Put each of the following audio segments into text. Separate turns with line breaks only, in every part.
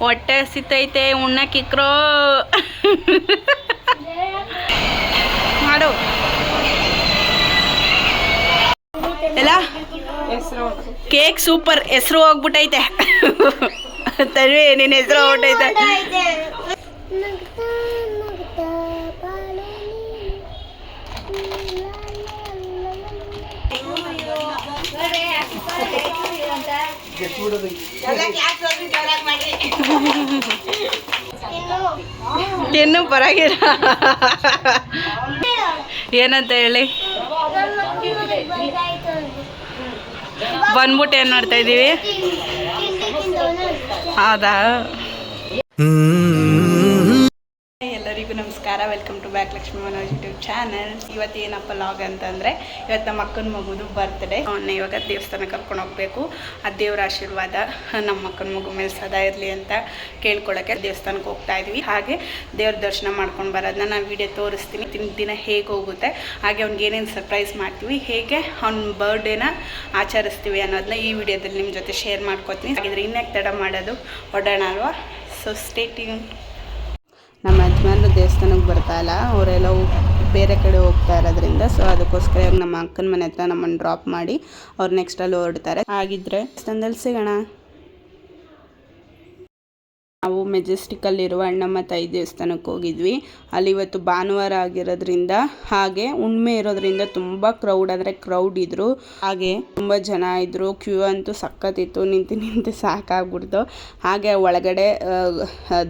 ಹೊಟ್ಟೆ ಸಿತೈತೆ ಉಣ್ಣಕ್ಕಿಕ್ರೋ ಮಾಡು. ಎಲ್ಲ? ಕೇಕ್ ಸೂಪರ್ ಹೆಸರು ಹೋಗ್ಬಿಟ್ಟೈತೆ. ತನ್ವಿ ನಿನ್ನ ಹೆಸರು ಹೋಗ್ಬಿಟ್ಟೈತೆ. ತಿನ್ನು ಪರವಾಗಿಲ್ಲ ಏನಂತ ಹೇಳಿ? ಬಂದ್ಬಿಟ್ಟು ಏನು ಮಾಡ್ತಾ ಇದ್ದೀವಿ ಹೌದಾ? Welcome to back Lakshmi Manoj YouTube channel ಇವತ್ತು ಏನಪ್ಪ ಲಾಗ್ ಅಂತಂದರೆ, ಇವತ್ತು ನಮ್ಮ ಅಕ್ಕನ ಮಗುದು ಬರ್ತ್ಡೇ ಅವನ್ನ ಇವಾಗ ದೇವಸ್ಥಾನ ಕರ್ಕೊಂಡು ಹೋಗ್ಬೇಕು. ಆ ದೇವ್ರ ಆಶೀರ್ವಾದ ನಮ್ಮ ಅಕ್ಕನ ಮಗು ಮೇಲೆ ಸದಾ ಇರಲಿ ಅಂತ ಕೇಳ್ಕೊಳಕ್ಕೆ ದೇವಸ್ಥಾನಕ್ಕೆ ಹೋಗ್ತಾ ಇದ್ವಿ. ಹಾಗೆ ದೇವ್ರ ದರ್ಶನ ಮಾಡ್ಕೊಂಡು ಬರೋದನ್ನ ನಾನು ವಿಡಿಯೋ ತೋರಿಸ್ತೀನಿ. ತಿನ್ ದಿನ ಹೇಗೆ ಹೋಗುತ್ತೆ, ಹಾಗೆ ಅವ್ನಿಗೆ ಏನೇನು ಸರ್ಪ್ರೈಸ್ ಮಾಡ್ತೀವಿ, ಹೇಗೆ ಅವ್ನ ಬರ್ಡೇನ ಆಚರಿಸ್ತೀವಿ ಅನ್ನೋದನ್ನ ಈ ವಿಡಿಯೋದಲ್ಲಿ ನಿಮ್ಮ ಜೊತೆ ಶೇರ್ ಮಾಡ್ಕೋತೀನಿ. ಹಾಗಿದ್ರೆ ಇನ್ಯಾಕೆ ತಡ ಮಾಡೋದು ಒಡೋಣ ಅಲ್ವಾ ಸೊ ಸ್ಟೇಟಿಂಗ್ ನಮ್ಮ ಯಜಮಾನ್ರು ದೇವಸ್ಥಾನಕ್ಕೆ ಬರ್ತಾ ಇಲ್ಲ. ಅವರೆಲ್ಲ ಬೇರೆ ಕಡೆ ಹೋಗ್ತಾ ಇರೋದ್ರಿಂದ ಸೊ ಅದಕ್ಕೋಸ್ಕರ ನಮ್ಮ ಅಕ್ಕನ ಮನೆ ಹತ್ರ ನಮ್ಮನ್ನು ಡ್ರಾಪ್ ಮಾಡಿ ಅವ್ರು ನೆಕ್ಸ್ಟ್ ಅಲ್ಲಿ ಹೊರಡ್ತಾರೆ. ಹಾಗಿದ್ರೆ ಸಿಗೋಣ. ಮೆಜೆಸ್ಟಿಕ್ಕಲ್ಲಿರುವ ಅಣ್ಣಮ್ಮ ತಾಯಿ ದೇವಸ್ಥಾನಕ್ಕೆ ಹೋಗಿದ್ವಿ. ಅಲ್ಲಿ ಇವತ್ತು ಭಾನುವಾರ ಆಗಿರೋದ್ರಿಂದ ಹಾಗೆ ಹುಣ್ಮೆ ಇರೋದ್ರಿಂದ ತುಂಬ ಕ್ರೌಡ್ ಅಂದರೆ ಕ್ರೌಡ್ ಇದ್ರು. ಹಾಗೆ ತುಂಬ ಜನ ಇದ್ರು. ಕ್ಯೂ ಅಂತೂ ಸಕ್ಕತ್ತಿತ್ತು ನಿಂತು ನಿಂತು ಸಾಕಾಗ್ಬಿಡ್ತು. ಹಾಗೆ ಒಳಗಡೆ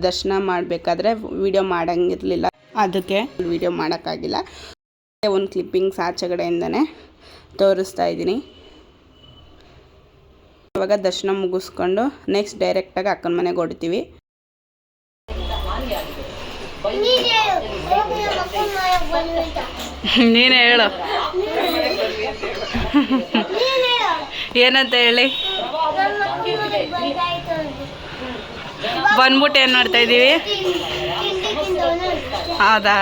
ದರ್ಶನ ಮಾಡಬೇಕಾದ್ರೆ ವಿಡಿಯೋ ಮಾಡಂಗಿರಲಿಲ್ಲ. ಅದಕ್ಕೆ ವಿಡಿಯೋ ಮಾಡೋಕ್ಕಾಗಿಲ್ಲ. ಒಂದು ಕ್ಲಿಪ್ಪಿಂಗ್ಸ್ ಆಚೆಗಡೆಯಿಂದನೇ ತೋರಿಸ್ತಾ ಇದ್ದೀನಿ. ಇವಾಗ ದರ್ಶನ ಮುಗಿಸ್ಕೊಂಡು ನೆಕ್ಸ್ಟ್ ಡೈರೆಕ್ಟಾಗಿ ಅಕ್ಕನ ಮನೆಗೆ ಹೊಡ್ತೀವಿ ನೀನೇ ಹೇಳು. ಏನಂತ ಹೇಳಿ? ಬಂದ್ಬಿಟ್ಟು ಏನು ಮಾಡ್ತಾ ಇದ್ದೀವಿ ಹೌದಾ?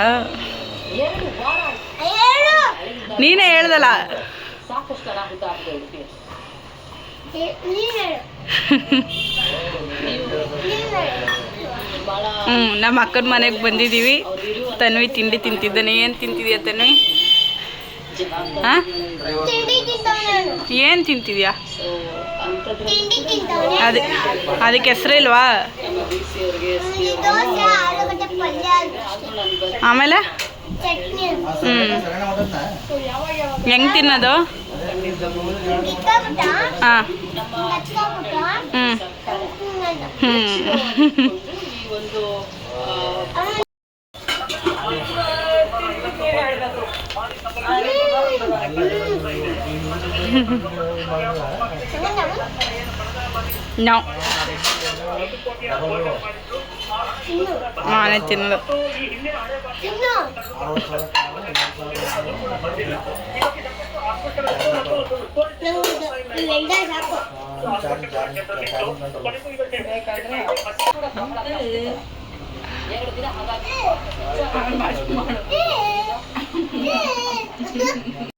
ನೀನೇ ಹೇಳ್ದಲ್ಲ. ಹ್ಞೂ ನಮ್ಮ ಅಕ್ಕನ ಮನೆಗೆ ಬಂದಿದ್ದೀವಿ ತನ್ವಿ ತಿಂಡಿ ತಿಂತಿದ್ದಾನೆ. ಏನು ತಿಂತಿದ್ಯಾ ತನ್ವಿ? ಹಾಂ ಏನು ತಿಂತಿದ್ಯಾ? ಅದೇ, ಅದಕ್ಕೆ ಹೆಸರಿಲ್ವಾ ಆಮೇಲೆ? ಹ್ಞೂ ಹೆಂಗೆ ತಿನ್ನೋದು? ಹಾಂ ಹ್ಞೂ ಹ್ಞೂ ಒಂದು നോ ആന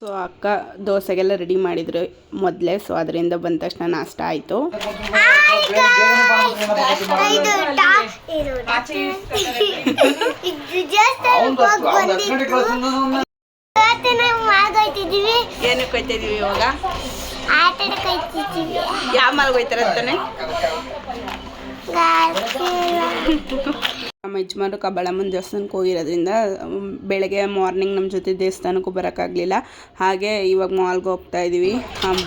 ಸೊ ಅಕ್ಕ ದೋಸೆಗೆಲ್ಲ ರೆಡಿ ಮಾಡಿದ್ರು ಮೊದಲೇ. ಸೊ ಅದರಿಂದ ಬಂದ ತಕ್ಷಣ ನಾಷ್ಟ ಆಯಿತು. ಹೋಯ್ತಾ ಇದೀವಿ ಇವಾಗ? ಯಾವ ಮಲ್ಗೆ ಹೋಯ್ತಾರೆ ಅಂತಾನೆ? ನಮ್ಮ ಯಜಮಾನ್ರು ಕಬ್ಬಳಮ್ಮನ ದೇವಸ್ಥಾನಕ್ಕೆ ಹೋಗಿರೋದ್ರಿಂದ ಬೆಳಗ್ಗೆ ಮಾರ್ನಿಂಗ್ ನಮ್ಮ ಜೊತೆ ದೇವಸ್ಥಾನಕ್ಕೂ ಬರೋಕ್ಕಾಗಲಿಲ್ಲ. ಹಾಗೆ ಇವಾಗ ಮಾಲ್ಗೆ ಹೋಗ್ತಾ ಇದ್ವಿ.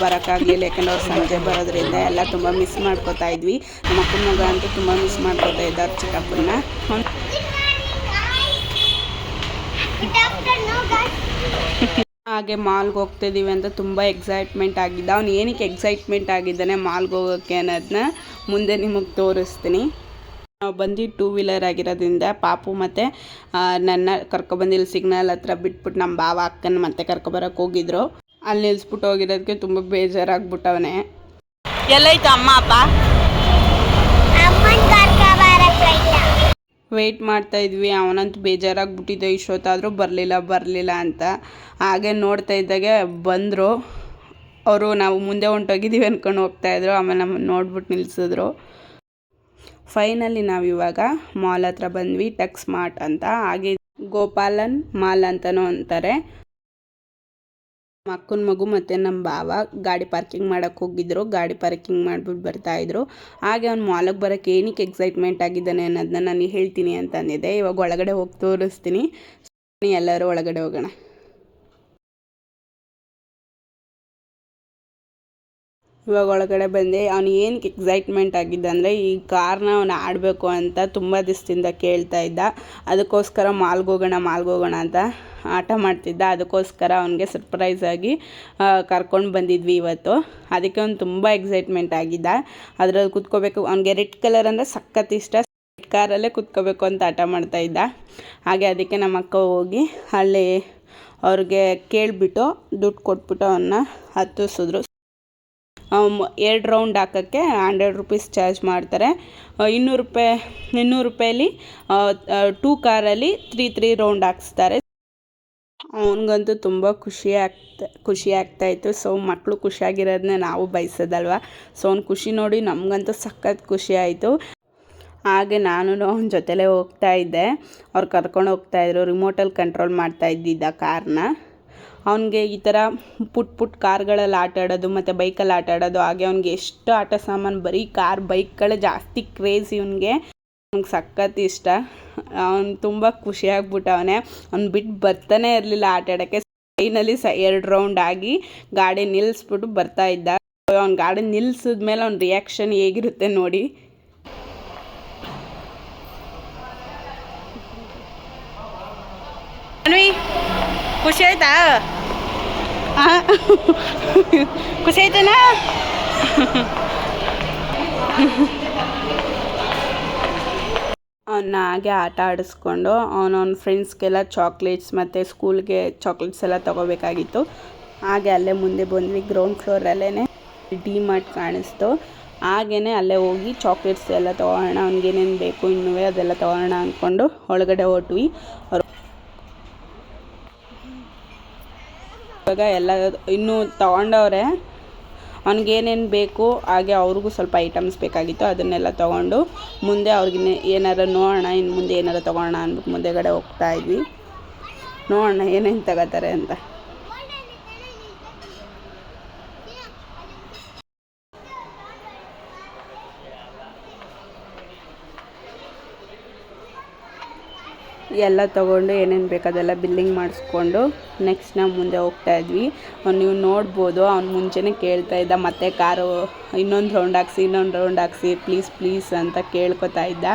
ಬರೋಕ್ಕಾಗಲಿಲ್ಲ, ಯಾಕಂದ್ರೆ ಅವ್ರು ಸಂಜೆ ಬರೋದ್ರಿಂದ ಎಲ್ಲ ತುಂಬ ಮಿಸ್ ಮಾಡ್ಕೋತಾ ಇದ್ವಿ. ನಮ್ಮ ಅಕ್ಕನ ಮಗ ಅಂತೂ ತುಂಬ ಮಿಸ್ ಮಾಡ್ಕೋತಾ ಇದ್ದಾರೆ ಚಿಕ್ಕಪ್ಪನ ಹಾಗೆ ಮಾಲ್ಗೆ ಹೋಗ್ತಿದ್ದೀವಿ ಅಂತ ತುಂಬ ಎಕ್ಸೈಟ್ಮೆಂಟ್ ಆಗಿದ್ದ ಅವ್ನು ಏನಕ್ಕೆ ಎಕ್ಸೈಟ್ಮೆಂಟ್ ಆಗಿದ್ದಾನೆ ಮಾಲ್ಗೆ ಹೋಗೋಕ್ಕೆ ಅನ್ನೋದನ್ನ ಮುಂದೆ ನಿಮಗೆ ತೋರಿಸ್ತೀನಿ. ನಾವು ಬಂದು ಟೂ ವೀಲರ್ ಆಗಿರೋದ್ರಿಂದ ಪಾಪು ಮತ್ತು ನನ್ನ ಕರ್ಕೊಬಂದಿಲ್ಲಿ ಸಿಗ್ನಲ್ ಹತ್ರ ಬಿಟ್ಬಿಟ್ಟು ನಮ್ಮ ಬಾವ ಅಕ್ಕನ ಮತ್ತೆ ಕರ್ಕೊಬರಕ್ಕೆ ಹೋಗಿದ್ರು. ಅಲ್ಲಿ ನಿಲ್ಸ್ಬಿಟ್ಟು ಹೋಗಿರೋದಕ್ಕೆ ತುಂಬ ಬೇಜಾರಾಗ್ಬಿಟ್ಟವನೇ. ಎಲ್ಲೈತು ಅಮ್ಮ, ಅಪ್ಪ? ವೆಯ್ಟ್ ಮಾಡ್ತಾ ಇದ್ವಿ. ಅವನಂತೂ ಬೇಜಾರಾಗ್ಬಿಟ್ಟಿದ್ದ ಇಷ್ಟೊತ್ತಾದರೂ ಬರಲಿಲ್ಲ ಬರಲಿಲ್ಲ ಅಂತ. ಹಾಗೆ ನೋಡ್ತಾ ಇದ್ದಾಗೆ ಬಂದರು. ಅವರು ನಾವು ಮುಂದೆ ಹೊಂಟೋಗಿದ್ದೀವಿ ಅಂದ್ಕೊಂಡು ಹೋಗ್ತಾಯಿದ್ರು ಆಮೇಲೆ ನಮ್ಮನ್ನು ನೋಡ್ಬಿಟ್ಟು ನಿಲ್ಲಿಸಿದ್ರು ಫೈನಲಿ ನಾವು ಇವಾಗ ಮಾಲ್ ಹತ್ರ ಬಂದ್ವಿ. ಟಕ್ ಸ್ಮಾರ್ಟ್ ಅಂತ. ಹಾಗೆ ಗೋಪಾಲನ್ ಮಾಲ್ ಅಂತಲೂ ಅಂತಾರೆ. ನಮ್ಮ ಅಕ್ಕನ ಮಗು ಮತ್ತು ನಮ್ಮ ಬಾವ ಗಾಡಿ ಪಾರ್ಕಿಂಗ್ ಮಾಡಕ್ಕೆ ಹೋಗಿದ್ರು. ಗಾಡಿ ಪಾರ್ಕಿಂಗ್ ಮಾಡಿಬಿಟ್ಟು ಬರ್ತಾಯಿದ್ರು ಹಾಗೆ ಅವ್ನು ಮಾಲಕ್ ಬರಕ್ಕೆ ಏನಕ್ಕೆ ಎಕ್ಸೈಟ್ಮೆಂಟ್ ಆಗಿದ್ದಾನೆ ಅನ್ನೋದನ್ನ ನಾನು ಹೇಳ್ತೀನಿ ಅಂತ ಅಂದಿದ್ದೆ. ಇವಾಗ ಒಳಗಡೆ ಹೋಗಿ ತೋರಿಸ್ತೀನಿ. ಎಲ್ಲರೂ ಒಳಗಡೆ ಹೋಗೋಣ. ಇವಾಗ ಒಳಗಡೆ ಬಂದೆ. ಅವನು ಏನಕ್ಕೆ ಎಕ್ಸೈಟ್ಮೆಂಟ್ ಆಗಿದ್ದ ಅಂದರೆ ಈ ಕಾರ್ನ ಅವನು ಆಡಬೇಕು ಅಂತ ತುಂಬ ದಿವಸದಿಂದ ಕೇಳ್ತಾ ಇದ್ದ. ಅದಕ್ಕೋಸ್ಕರ ಮಾಲ್ಗೆ ಹೋಗೋಣ ಮಾಲ್ಗೆ ಹೋಗೋಣ ಅಂತ. ಆಟ ಮಾಡ್ತಿದ್ದ. ಅದಕ್ಕೋಸ್ಕರ ಅವನಿಗೆ ಸರ್ಪ್ರೈಸ್ ಆಗಿ ಕರ್ಕೊಂಡು ಬಂದಿದ್ವಿ ಇವತ್ತು. ಅದಕ್ಕೆ ಅವ್ನು ತುಂಬ ಎಕ್ಸೈಟ್ಮೆಂಟ್ ಆಗಿದ್ದ. ಅದರಲ್ಲಿ ಕುತ್ಕೋಬೇಕು. ಅವನಿಗೆ ರೆಡ್ ಕಲರ್ ಅಂದರೆ ಸಖತ್ ಇಷ್ಟ. ರೆಡ್ ಕಾರಲ್ಲೇ ಕುತ್ಕೋಬೇಕು ಅಂತ ಆಟ ಮಾಡ್ತಾಯಿದ್ದ ಹಾಗೆ ಅದಕ್ಕೆ ನಮ್ಮ ಅಕ್ಕ ಹೋಗಿ ಅಲ್ಲಿ ಅವ್ರಿಗೆ ಕೇಳಿಬಿಟ್ಟು ದುಡ್ಡು ಕೊಟ್ಬಿಟ್ಟು ಅವನ್ನ ಹತ್ತಿಸಿದ್ರು ಎರಡು ರೌಂಡ್ ಹಾಕೋಕ್ಕೆ ಹಂಡ್ರೆಡ್ ರುಪೀಸ್ ಚಾರ್ಜ್ ಮಾಡ್ತಾರೆ. ಇನ್ನೂರು ರೂಪಾಯಿ, ಇನ್ನೂರು ರೂಪಾಯಲ್ಲಿ ಟೂ ಕಾರಲ್ಲಿ ತ್ರೀ ತ್ರೀ ರೌಂಡ್ ಹಾಕ್ಸ್ತಾರೆ. ಅವನಿಗಂತೂ ತುಂಬ ಖುಷಿ ಆಗ್ತಾ, ಖುಷಿ ಆಗ್ತಾಯಿತ್ತು ಸೊ ಮಕ್ಕಳು ಖುಷಿಯಾಗಿರೋದನ್ನೇ ನಾವು ಬಯಸೋದಲ್ವ? ಸೊ ಅವ್ನ ಖುಷಿ ನೋಡಿ ನಮಗಂತೂ ಸಖತ್ ಖುಷಿ ಆಯಿತು. ಹಾಗೆ ನಾನು ಅವನ ಜೊತೆಲೇ ಹೋಗ್ತಾ ಇದ್ದೆ. ಅವ್ರು ಕರ್ಕೊಂಡು ಹೋಗ್ತಾಯಿದ್ರು ರಿಮೋಟಲ್ಲಿ ಕಂಟ್ರೋಲ್ ಮಾಡ್ತಾ ಇದ್ದಿದ್ದ ಕಾರ್ನ. ಅವನಿಗೆ ಈ ಥರ ಪುಟ್ ಪುಟ್ ಕಾರ್ಗಳಲ್ಲಿ ಆಟ ಆಡೋದು ಮತ್ತು ಬೈಕಲ್ಲಿ ಆಟ ಆಡೋದು ಹಾಗೆ ಅವ್ನಿಗೆ ಎಷ್ಟು ಆಟ ಸಾಮಾನು ಬರೀ ಕಾರ್, ಬೈಕ್ಗಳೇ ಜಾಸ್ತಿ ಕ್ರೇಜ್ ಇವನಿಗೆ. ಅವ್ನಿಗೆ ಸಖತ್ ಇಷ್ಟ. ಅವ್ನು ತುಂಬ ಖುಷಿಯಾಗ್ಬಿಟ್ಟವನೆ ಅವ್ನು. ಬಿಟ್ಟು ಬರ್ತಾನೆ ಇರಲಿಲ್ಲ ಆಟ ಆಡೋಕ್ಕೆ. ಫೈನಲಿ ಸ ಎರಡು ರೌಂಡ್ ಆಗಿ ಗಾಡಿ ನಿಲ್ಲಿಸ್ಬಿಟ್ಟು ಬರ್ತಾ ಇದ್ದ. ಅವ್ನ ಗಾಡಿ ನಿಲ್ಲಿಸಿದ್ಮೇಲೆ ಅವ್ನ ರಿಯಾಕ್ಷನ್ ಹೇಗಿರುತ್ತೆ ನೋಡಿ. ಖುಷಿ ಆಯ್ತಾ? ಖುಷಿ ಆಯ್ತನಾ? ಅವನ್ನ ಹಾಗೆ ಆಟ ಆಡಿಸ್ಕೊಂಡು ಅವನವ್ನ ಫ್ರೆಂಡ್ಸ್ಗೆಲ್ಲ ಚಾಕ್ಲೇಟ್ಸ್ ಮತ್ತು ಸ್ಕೂಲ್ಗೆ ಚಾಕ್ಲೇಟ್ಸ್ ಎಲ್ಲ ತೊಗೋಬೇಕಾಗಿತ್ತು. ಹಾಗೆ ಅಲ್ಲೇ ಮುಂದೆ ಬಂದ್ವಿ ಗ್ರೌಂಡ್ ಫ್ಲೋರಲ್ಲೇ ಡಿ ಮಾರ್ಟ್ ಕಾಣಿಸ್ತು. ಹಾಗೇ ಅಲ್ಲೇ ಹೋಗಿ ಚಾಕ್ಲೇಟ್ಸ್ ಎಲ್ಲ ತೊಗೊಳ್ಳೋಣ ಅವ್ನಿಗೇನೇನು ಬೇಕು ಇನ್ನೂ ಅದೆಲ್ಲ ತೊಗೋಣ ಅಂದ್ಕೊಂಡು ಒಳಗಡೆ ಹೊಟ್ವಿ. ಅವರು ಇವಾಗ ಎಲ್ಲ ಇನ್ನೂ ತೊಗೊಂಡವ್ರೆ. ಅವ್ನಿಗೇನೇನು ಬೇಕು, ಹಾಗೆ ಅವ್ರಿಗೂ ಸ್ವಲ್ಪ ಐಟಮ್ಸ್ ಬೇಕಾಗಿತ್ತು, ಅದನ್ನೆಲ್ಲ ತೊಗೊಂಡು ಮುಂದೆ ಅವ್ರಿಗೆ ಏನಾರು ನೋಡೋಣ ಇನ್ನು ಮುಂದೆ ಏನಾರು ತೊಗೊಳೋಣ ಅಂದ್ಬಿಟ್ಟು ಮುಂದೆಗಡೆ ಹೋಗ್ತಾ ಇದ್ವಿ. ನೋಡೋಣ ಏನೇನು ತಗೋತಾರೆ ಅಂತ. ಎಲ್ಲ ತೊಗೊಂಡು ಏನೇನು ಬೇಕು ಅದೆಲ್ಲ ಬಿಲ್ಲಿಂಗ್ ಮಾಡಿಸ್ಕೊಂಡು ನೆಕ್ಸ್ಟ್ ನಾವು ಮುಂದೆ ಹೋಗ್ತಾ ಇದ್ವಿ. ಅವ್ನು ನೀವು ನೋಡ್ಬೋದು, ಅವ್ನು ಮುಂಚೆನೇ ಕೇಳ್ತಾ ಇದ್ದ, ಮತ್ತೆ ಕಾರು ಇನ್ನೊಂದು ರೌಂಡ್ ಹಾಕ್ಸಿ, ಇನ್ನೊಂದು ರೌಂಡ್ ಹಾಕ್ಸಿ ಪ್ಲೀಸ್ ಪ್ಲೀಸ್ ಅಂತ ಕೇಳ್ಕೊತಾ ಇದ್ದ.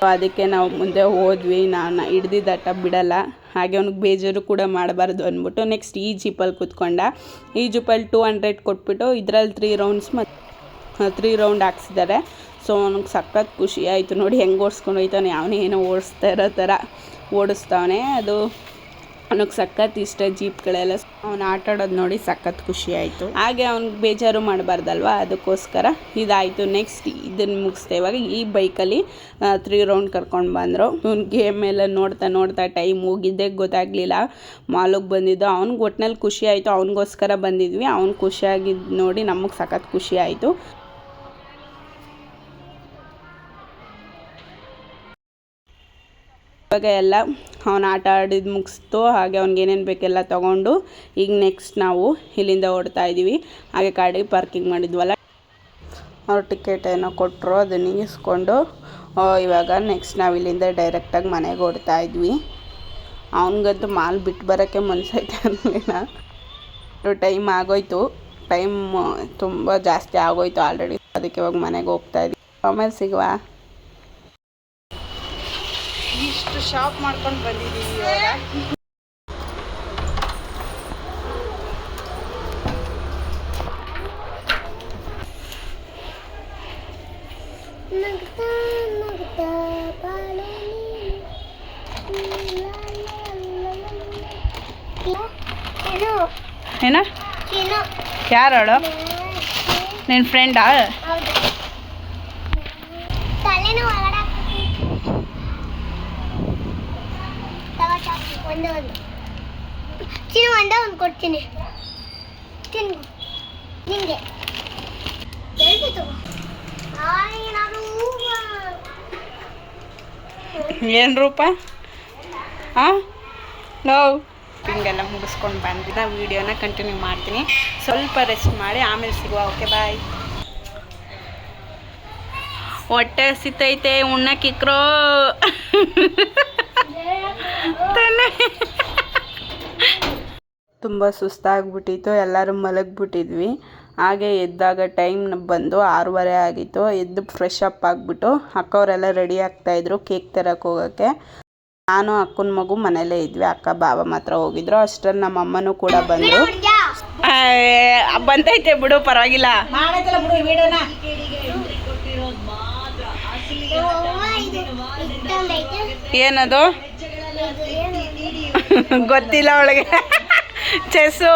ಸೊ ಅದಕ್ಕೆ ನಾವು ಮುಂದೆ ಹೋದ್ವಿ, ನಾನು ಹಿಡ್ದಿದ್ದಟ್ಟ ಬಿಡಲ್ಲ. ಹಾಗೆ ಅವ್ನಿಗೆ ಬೇಜಾರು ಕೂಡ ಮಾಡಬಾರ್ದು ಅಂದ್ಬಿಟ್ಟು ನೆಕ್ಸ್ಟ್ ಈ ಜೀಪಲ್ಲಿ ಕೂತ್ಕೊಂಡ. ಈ ಜೀಪಲ್ಲಿ ಟೂ ಹಂಡ್ರೆಡ್ ಕೊಟ್ಬಿಟ್ಟು ಇದರಲ್ಲಿ ತ್ರೀ ರೌಂಡ್ಸ್ ಮತ್ತು ತ್ರೀ ರೌಂಡ್ ಹಾಕ್ಸಿದ್ದಾರೆ ಸೊ ಅವ್ನಿಗೆ ಸಖತ್ ಖುಷಿ ಆಯಿತು ನೋಡಿ, ಹೆಂಗೆ ಓಡಿಸ್ಕೊಂಡು ಹೋಯ್ತಾನೆ ಅವನೇ ಏನೋ ಓಡಿಸ್ತಾ ಇರೋ ಥರ. ಓಡಿಸ್ತಾವನೆ. ಅದು ಅವನಿಗೆ ಸಖತ್ ಇಷ್ಟ ಜೀಪ್ಗಳೆಲ್ಲ. ಅವ್ನು ಆಟ ಆಡೋದು ನೋಡಿ ಸಖತ್ ಖುಷಿ ಆಯಿತು. ಹಾಗೆ ಅವ್ನಿಗೆ ಬೇಜಾರು ಮಾಡಬಾರ್ದಲ್ವ? ಅದಕ್ಕೋಸ್ಕರ ಇದಾಯಿತು. ನೆಕ್ಸ್ಟ್ ಇದನ್ನು ಮುಗಿಸ್ದೆ. ಇವಾಗ ಈ ಬೈಕಲ್ಲಿ ತ್ರೀ ರೌಂಡ್ ಕರ್ಕೊಂಡು ಬಂದರು. ಅವ್ನು ಗೇಮ್ ಎಲ್ಲ ನೋಡ್ತಾ ನೋಡ್ತಾ ಟೈಮ್ ಹೋಗಿದ್ದೇ ಗೊತ್ತಾಗಲಿಲ್ಲ. ಮಾಲಿಗೆ ಬಂದಿದ್ದು. ಅವ್ನಿಗೆ ಒಟ್ಟಿನಲ್ಲಿ ಖುಷಿ ಆಯಿತು. ಅವನಿಗೋಸ್ಕರ ಬಂದಿದ್ವಿ. ಅವ್ನು ಖುಷಿಯಾಗಿದ್ದು ನೋಡಿ ನಮಗೆ ಸಖತ್ ಖುಷಿ ಆಯಿತು. ಇವಾಗ ಎಲ್ಲ ಅವನು ಆಟ ಆಡಿದ್ದು ಮುಗಿಸ್ತು, ಹಾಗೆ ಅವ್ನಿಗೆ ಏನೇನು ಬೇಕೆಲ್ಲ ತೊಗೊಂಡು ಈಗ ನೆಕ್ಸ್ಟ್ ನಾವು ಇಲ್ಲಿಂದ ಓಡ್ತಾ ಇದ್ದೀವಿ ಹಾಗೆ ಗಾಡಿ ಪಾರ್ಕಿಂಗ್ ಮಾಡಿದ್ವಲ್ಲ. ಅವ್ರು ಟಿಕೆಟ್ ಏನೋ ಕೊಟ್ಟರು ಅದನ್ನ ಇಸ್ಕೊಂಡು ಇವಾಗ ನೆಕ್ಸ್ಟ್ ನಾವು ಇಲ್ಲಿಂದ ಡೈರೆಕ್ಟಾಗಿ ಮನೆಗೆ ಓಡ್ತಾ ಇದ್ವಿ. ಅವನಿಗಂತೂ ಮಾಲ್ ಬಿಟ್ಟು ಬರೋಕ್ಕೆ ಮನಸ್ಸೈತೆ ಅನ್ನಲಿಲ್ಲ ಟೈಮ್ ಆಗೋಯ್ತು. ಟೈಮ್ ತುಂಬ ಜಾಸ್ತಿ ಆಗೋಯ್ತು ಆಲ್ರೆಡಿ ಅದಕ್ಕೆ ಇವಾಗ ಮನೆಗೆ ಹೋಗ್ತಾ ಇದ್ವಿ. ಆಮೇಲೆ ಸಿಗುವ? ಇಷ್ಟು ಶಾಪ್ ಮಾಡ್ಕೊಂಡು ಬಂದಿದ್ದೀವಿ ಇವಾಗ. ಏನ? ಯಾರು ನಿನ್ನ ಫ್ರೆಂಡಾ
ಒಂದೇ ಒಂದು ಒಂದೇ ಕೊಡ್ತೀನಿ ತಿನ್ನು ನಿಂಗೆ
ಏನು ರೂಪ? ಹಾಂ ನೋವು ಹಿಂಗೆಲ್ಲ ಮುಗಿಸ್ಕೊಂಡು ಬಂದಿದ್ದ ವಿಡಿಯೋನ ಕಂಟಿನ್ಯೂ ಮಾಡ್ತೀನಿ. ಸ್ವಲ್ಪ ರೆಸ್ಟ್ ಮಾಡಿ, ಆಮೇಲೆ ಸಿಗುವ. ಓಕೆ ಬಾಯ್ ಹೊಟ್ಟೆ ಹಸಿತೈತೆ, ಉಣ್ಣಕ್ಕಿಕ್ರೋ. ತಾನೇ ತುಂಬ ಸುಸ್ತಾಗ್ಬಿಟ್ಟಿತ್ತು ಎಲ್ಲರೂ ಮಲಗಿಬಿಟ್ಟಿದ್ವಿ. ಹಾಗೆ ಎದ್ದಾಗ ಟೈಮ್ ಬಂದು ಆರೂವರೆ ಆಗಿತ್ತು ಎದ್ದು ಫ್ರೆಶ್ ಅಪ್ ಆಗಿಬಿಟ್ಟು ಅಕ್ಕವರೆಲ್ಲ ರೆಡಿ ಆಗ್ತಾಯಿದ್ರು ಕೇಕ್ ತರಕ್ಕೆ ಹೋಗೋಕ್ಕೆ. ನಾನು ಅಕ್ಕನ ಮಗು ಮನೇಲೇ ಇದ್ವಿ ಅಕ್ಕ ಬಾಬಾ ಮಾತ್ರ ಹೋಗಿದ್ರು. ಅಷ್ಟರಲ್ಲಿ ನಮ್ಮ ಅಮ್ಮನೂ ಕೂಡ ಬಂದರು. ಬಂತೈತೆ ಬಿಡು ಪರವಾಗಿಲ್ಲ. ಏನದು? ಗೊತ್ತಿಲ್ಲ ಅವಳಿಗೆ. ಚೆಸ್ಸು.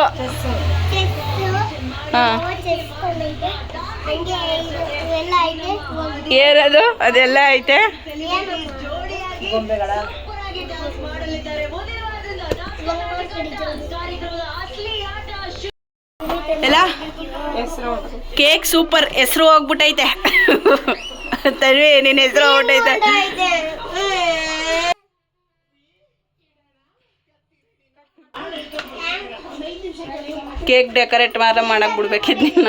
ಹಾಂ. ಏನದು ಅದೆಲ್ಲ ಐತೆ? ಎಲ್ಲ? Cake super. ಹೆಸರು ಹೋಗ್ಬಿಟ್ಟೈತೆ. ತನ್ವಿ, ನಿನ್ನ ಹೆಸರು ಹೋಗ್ಬಿಟ್ಟೈತೆ. ಕೇಕ್ ಡೆಕೋರೇಟ್ ಮಾತ್ರ ಮಾಡಕ್ ಬಿಡ್ಬೇಕಿದ್ ನಿನ್ನ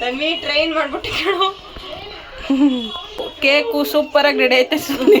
ತನ್ವಿ ಟ್ರೈನ್ ಮಾಡ್ಬಿಟ್ಟು ಕೇಳು.
ಕೇಕು ಸೂಪರ್ ಆಗಿ ರೆಡಿ ಐತೆ ಸುಮ್ಮನೆ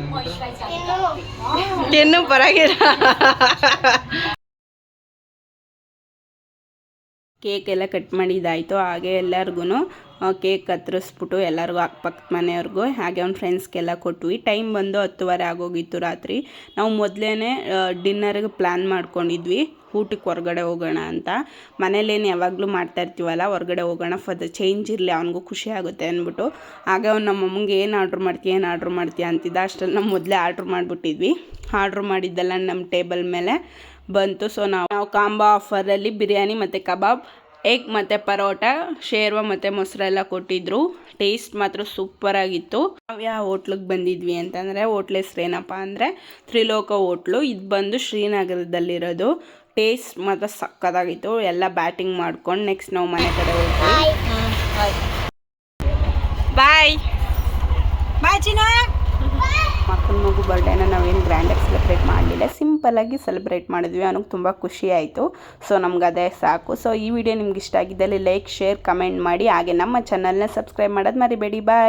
ಇನ್ನು ಪರವಾಗಿಲ್ಲ. ಕೇಕ್ ಎಲ್ಲ ಕಟ್ ಮಾಡಿದ್ದಾಯಿತು, ಹಾಗೆ ಎಲ್ಲರಿಗೂ ಕೇಕ್ ಕತ್ತರಿಸ್ಬಿಟ್ಟು ಎಲ್ಲರಿಗೂ ಅಕ್ಕಪಕ್ಕದ ಮನೆಯವ್ರಿಗೂ, ಹಾಗೆ ಅವ್ನ ಫ್ರೆಂಡ್ಸ್ಗೆಲ್ಲ ಕೊಟ್ವಿ. ಟೈಮ್ ಬಂದು ಹತ್ತುವರೆ ಆಗೋಗಿತ್ತು ರಾತ್ರಿ. ನಾವು ಮೊದಲೇ ಡಿನ್ನರ್ಗೆ ಪ್ಲ್ಯಾನ್ ಮಾಡ್ಕೊಂಡಿದ್ವಿ. ಊಟಕ್ಕೆ ಹೊರ್ಗಡೆ ಹೋಗೋಣ ಅಂತ. ಮನೇಲೇನು ಯಾವಾಗಲೂ ಮಾಡ್ತಾ ಇರ್ತೀವಲ್ಲ, ಹೊರ್ಗಡೆ ಹೋಗೋಣ ಫರ್ ಚೇಂಜ್ ಇರಲಿ, ಅವನಿಗೂ ಖುಷಿ ಆಗುತ್ತೆ ಅಂದ್ಬಿಟ್ಟು. ಆಗ ಅವ್ನು ನಮ್ಮ ಅಮ್ಮಂಗೆ, ಏನು ಆರ್ಡ್ರ್ ಮಾಡ್ತೀಯ, ಏನು ಆರ್ಡ್ರ್ ಮಾಡ್ತೀಯ? ಅಂತಿದ್ದ. ಅಷ್ಟರಲ್ಲಿ ನಾವು ಮೊದಲೇ ಆರ್ಡ್ರ್ ಮಾಡಿಬಿಟ್ಟಿದ್ವಿ. ಆರ್ಡ್ರ್ ಮಾಡಿದ್ದೆಲ್ಲ ನಮ್ಮ ಟೇಬಲ್ ಮೇಲೆ ಬಂತು. ಸೊ ನಾವು ನಾವು ಕಾಂಬಾ ಆಫರಲ್ಲಿ ಬಿರಿಯಾನಿ ಮತ್ತು ಕಬಾಬ್ ಎಗ್ ಮತ್ತು ಪರೋಟ, ಶೇರ್ವ ಮತ್ತು ಮೊಸರೆಲ್ಲ ಕೊಟ್ಟಿದ್ರು. ಟೇಸ್ಟ್ ಮಾತ್ರ ಸೂಪರಾಗಿತ್ತು ನಾವು ಯಾವ ಹೋಟ್ಲಿಗೆ ಬಂದಿದ್ವಿ ಅಂತಂದರೆ ಹೋಟ್ಲ್ ಹೆಸ್ರು ಏನಪ್ಪ ಅಂದರೆ ತ್ರಿಲೋಕ ಹೋಟ್ಲು ಇದು ಬಂದು ಶ್ರೀನಗರದಲ್ಲಿರೋದು. ಟೇಸ್ಟ್ ಮಾತ್ರ ಸಕ್ಕತ್ತಾಗಿತ್ತು ಎಲ್ಲ ಬ್ಯಾಟಿಂಗ್ ಮಾಡ್ಕೊಂಡು ನೆಕ್ಸ್ಟ್ ನಾವು ಮನೆ ಕಡೆ ಹೋಗ್ತೀವಿ. ಬಾಯ್
ಬಾಯ್ ಚಿನ್ನ.
ಮಕ್ಕಳ ಮಗು ಬರ್ಡೇನ ನಾವೇನು ಗ್ರ್ಯಾಂಡಾಗಿ ಸೆಲೆಬ್ರೇಟ್ ಮಾಡಲಿಲ್ಲ. ಸಿಂಪಲಾಗಿ ಸೆಲೆಬ್ರೇಟ್ ಮಾಡಿದ್ವಿ. ಅವನಿಗೆ ತುಂಬ ಖುಷಿ ಆಯಿತು. ಸೊ ನಮ್ಗೆ ಅದೇ ಸಾಕು. ಸೊ ಈ ವಿಡಿಯೋ ನಿಮ್ಗೆ ಇಷ್ಟ ಆಗಿದ್ದಲ್ಲಿ ಲೈಕ್ ಶೇರ್ ಕಮೆಂಟ್ ಮಾಡಿ. ಹಾಗೆ ನಮ್ಮ ಚಾನಲ್ನ ಸಬ್ಸ್ಕ್ರೈಬ್ ಮಾಡೋದು ಮರಿಬೇಡಿ. ಬಾಯ್